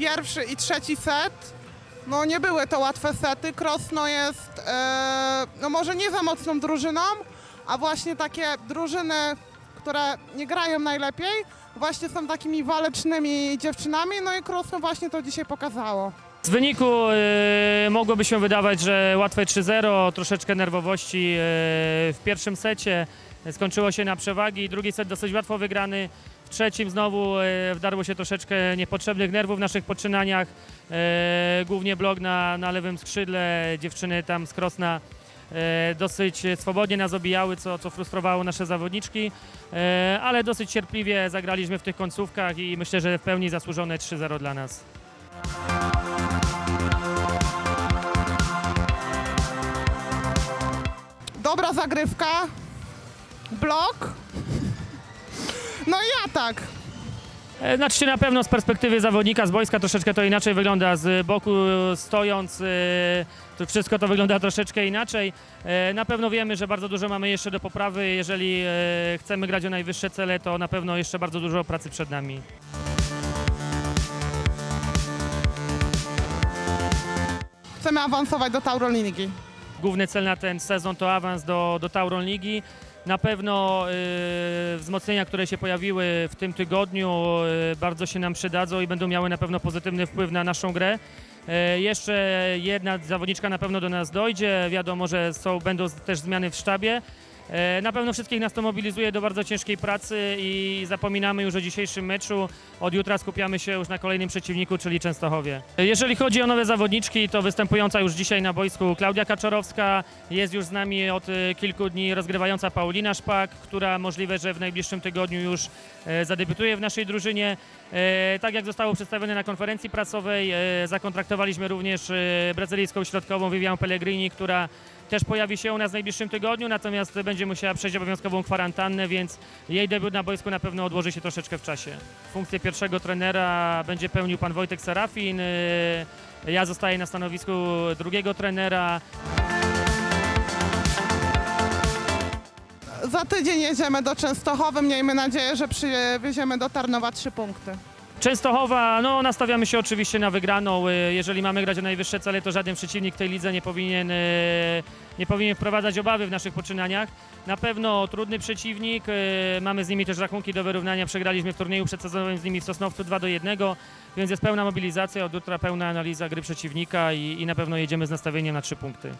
pierwszy i trzeci set, no nie były to łatwe sety. Krosno jest, e, no może nie za mocną drużyną, a właśnie takie drużyny, które nie grają najlepiej, właśnie są takimi walecznymi dziewczynami, no i Krosno właśnie to dzisiaj pokazało. Z wyniku e, mogłoby się wydawać, że łatwe 3-0, troszeczkę nerwowości e, w pierwszym secie. Skończyło się na przewagi. Drugi set dosyć łatwo wygrany. Trzecim znowu e, wdarło się troszeczkę niepotrzebnych nerwów w naszych poczynaniach. E, głównie blok na, na lewym skrzydle. Dziewczyny tam z Krosna e, dosyć swobodnie nas obijały, co, co frustrowało nasze zawodniczki. Ale dosyć cierpliwie zagraliśmy w tych końcówkach i myślę, że w pełni zasłużone 3-0 dla nas. Dobra zagrywka, blok, no i atak. E, Znaczy na pewno z perspektywy zawodnika z boiska troszeczkę to inaczej wygląda. Z boku stojąc e, to wszystko to wygląda troszeczkę inaczej. E, Na pewno wiemy, że bardzo dużo mamy jeszcze do poprawy. Jeżeli e, chcemy grać o najwyższe cele, to na pewno jeszcze bardzo dużo pracy przed nami. Chcemy awansować do Tauroligi. Główny cel na ten sezon to awans do, do Tauron Ligi. Na pewno e, wzmocnienia, które się pojawiły w tym tygodniu, e, bardzo się nam przydadzą i będą miały na pewno pozytywny wpływ na naszą grę. E, jeszcze jedna zawodniczka na pewno do nas dojdzie. Wiadomo, że są, będą też zmiany w sztabie. E, Na pewno wszystkich nas to mobilizuje do bardzo ciężkiej pracy i zapominamy już o dzisiejszym meczu. Od jutra skupiamy się już na kolejnym przeciwniku, czyli Częstochowie. Jeżeli chodzi o nowe zawodniczki, to występująca już dzisiaj na boisku Klaudia Kaczorowska, jest już z nami od e, kilku dni rozgrywająca Paulina Szpak, która możliwe, że w najbliższym tygodniu już e, zadebiutuje w naszej drużynie. E, Tak jak zostało przedstawione na konferencji prasowej, e, zakontraktowaliśmy również e, brazylijską środkową Vivian Pellegrini, która też pojawi się u nas w najbliższym tygodniu, natomiast będzie musiała przejść obowiązkową kwarantannę, więc jej debiut na boisku na pewno odłoży się troszeczkę w czasie. Funkcję pierwszego trenera będzie pełnił pan Wojtek Serafin. y, Ja zostaję na stanowisku drugiego trenera. Za tydzień jedziemy do Częstochowy. Miejmy nadzieję, że przywieziemy do Tarnowa trzy punkty. Częstochowa, no nastawiamy się oczywiście na wygraną. Y, Jeżeli mamy grać o najwyższe cele, to żaden przeciwnik tej lidze nie powinien, y, nie powinien wprowadzać obawy w naszych poczynaniach. Na pewno trudny przeciwnik, y, mamy z nimi też rachunki do wyrównania. Przegraliśmy w turnieju przedsezonowym z nimi w Sosnowcu 2 do 1, więc jest pełna mobilizacja, od jutra pełna analiza gry przeciwnika i, i na pewno jedziemy z nastawieniem na trzy punkty.